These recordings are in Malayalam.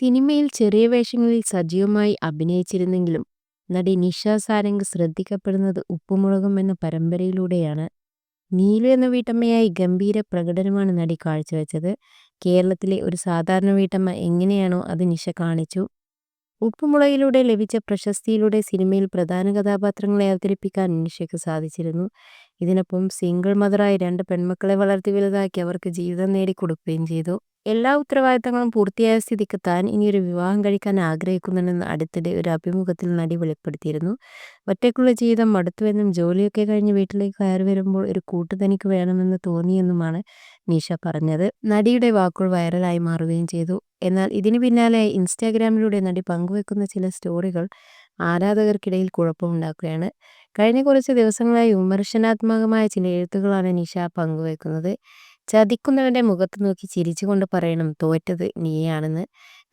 സിനിമയിൽ ചെറിയ വേഷങ്ങളിൽ സജീവമായി അഭിനയിച്ചിരുന്നെങ്കിലും നടി നിഷ സാരംഗ് ശ്രദ്ധിക്കപ്പെടുന്നത് ഉപ്പുമുളകും എന്ന പരമ്പരയിലൂടെയാണ്. നീലു എന്ന വീട്ടമ്മയായി ഗംഭീര പ്രകടനമാണ് നടി കാഴ്ചവെച്ചത്. കേരളത്തിലെ ഒരു സാധാരണ വീട്ടമ്മ എങ്ങനെയാണോ അത് നിഷ കാണിച്ചു. ഉപ്പുമുളകിലൂടെ ലഭിച്ച പ്രശസ്തിയിലൂടെ സിനിമയിൽ പ്രധാന കഥാപാത്രങ്ങളെ അവതരിപ്പിക്കാൻ നിഷയ്ക്ക് സാധിച്ചിരുന്നു. ഇതിനൊപ്പം സിംഗിൾ മദറായി രണ്ട് പെൺമക്കളെ വളർത്തി വലുതാക്കി അവർക്ക് ജീവിതം നേടിക്കൊടുക്കുകയും ചെയ്തു. എല്ലാ ഉത്തരവാദിത്തങ്ങളും പൂർത്തിയായ സ്ഥിതിക്ക് താൻ ഒരു വിവാഹം കഴിക്കാൻ ആഗ്രഹിക്കുന്നുണ്ടെന്ന് അടുത്തിടെ ഒരു അഭിമുഖത്തിൽ നടി വെളിപ്പെടുത്തിയിരുന്നു. ഒറ്റയ്ക്കുള്ള ജീവിതം മടുത്തുവെന്നും ജോലിയൊക്കെ കഴിഞ്ഞ് വീട്ടിലേക്ക് കയറി വരുമ്പോൾ ഒരു കൂട്ട് തനിക്ക് വേണമെന്ന് തോന്നിയെന്നുമാണ് നിഷ പറഞ്ഞത്. നടിയുടെ വാക്കുകൾ വൈറലായി മാറുകയും ചെയ്തു. എന്നാൽ ഇതിന് പിന്നാലെ ഇൻസ്റ്റാഗ്രാമിലൂടെ നടി പങ്കുവെക്കുന്ന ചില സ്റ്റോറികൾ ആരാധകർക്കിടയിൽ കുഴപ്പമുണ്ടാക്കുകയാണ്. കഴിഞ്ഞ കുറച്ച് ദിവസങ്ങളായി വിമർശനാത്മകമായ ചില എഴുത്തുകളാണ് നിഷ പങ്കുവെക്കുന്നത്. ചതിക്കുന്നവന്റെ മുഖത്ത് നോക്കി ചിരിച്ചുകൊണ്ട് പറയണം തോറ്റത് നീയാണെന്ന്.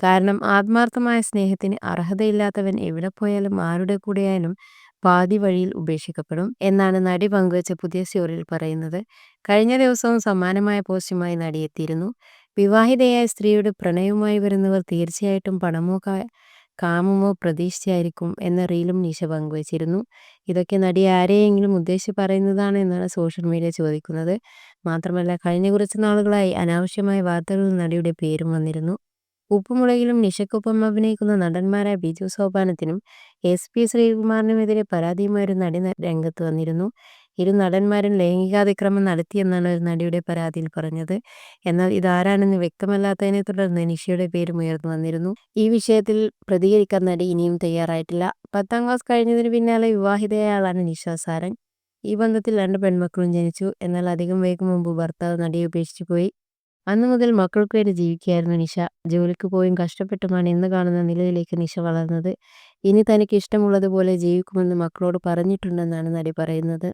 കാരണം ആത്മാർത്ഥമായ സ്നേഹത്തിന് അർഹതയില്ലാത്തവൻ എവിടെ പോയാലും ആരുടെ കൂടെയായാലും പാതി വഴിയിൽ ഉപേക്ഷിക്കപ്പെടും എന്നാണ് നടി പങ്കുവച്ച പുതിയ സ്റ്റോറിയിൽ പറയുന്നത്. കഴിഞ്ഞ ദിവസവും സമാനമായ പോസ്റ്റുമായി നടിയെത്തിയിരുന്നു വിവാഹിതയായ സ്ത്രീയുടെ പ്രണയവുമായി വരുന്നവർ തീർച്ചയായിട്ടും പണമോ കാമമോ പ്രതീക്ഷിച്ചായിരിക്കും എന്ന റീലും നിഷ പങ്കുവച്ചിരുന്നു. ഇതൊക്കെ നടി ആരെയെങ്കിലും ഉദ്ദേശിച്ച് പറയുന്നതാണ് എന്നാണ് സോഷ്യൽ മീഡിയ ചോദിക്കുന്നത്. മാത്രമല്ല കഴിഞ്ഞ കുറച്ച് നാളുകളായി അനാവശ്യമായ വാർത്തകളിൽ നടിയുടെ പേരും വന്നിരുന്നു. ഉപ്പുമുളകിലും നിഷയ്ക്കൊപ്പം അഭിനയിക്കുന്ന നടന്മാരായ ബിജു സോപാനത്തിനും എസ് പി ശ്രീകുമാറിനുമെതിരെ പരാതിയുമായി ഒരു നടി രംഗത്ത് വന്നിരുന്നു. ഇരു നടന്മാരും ലൈംഗികാതിക്രമം നടത്തിയെന്നാണ് ഒരു നടിയുടെ പരാതിയിൽ പറഞ്ഞത്. എന്നാൽ ഇതാരാണെന്ന് വ്യക്തമല്ലാത്തതിനെ തുടർന്ന് നിഷയുടെ പേരും ഉയർന്നു വന്നിരുന്നു. ഈ വിഷയത്തിൽ പ്രതികരിക്കാൻ നടി ഇനിയും തയ്യാറായിട്ടില്ല. പത്താം ക്ലാസ് കഴിഞ്ഞതിന് പിന്നാലെ വിവാഹിതയാളാണ് നിഷ സാരൻ. ഈ ബന്ധത്തിൽ രണ്ട് പെൺമക്കളും ജനിച്ചു. എന്നാൽ അധികം വേഗം മുമ്പ് ഭർത്താവ് നടിയെ ഉപേക്ഷിച്ചു പോയി. അന്നു മുതൽ മക്കൾക്ക് വേണ്ടി ജീവിക്കുകയായിരുന്നു നിഷ. ജോലിക്ക് പോയും കഷ്ടപ്പെട്ടുമാണ് ഇന്ന് കാണുന്ന നിലയിലേക്ക് നിഷ വളർന്നത്. ഇനി തനിക്ക് ഇഷ്ടമുള്ളതുപോലെ ജീവിക്കുമെന്ന് മക്കളോട് പറഞ്ഞിട്ടുണ്ടെന്നാണ് നടി പറയുന്നത്.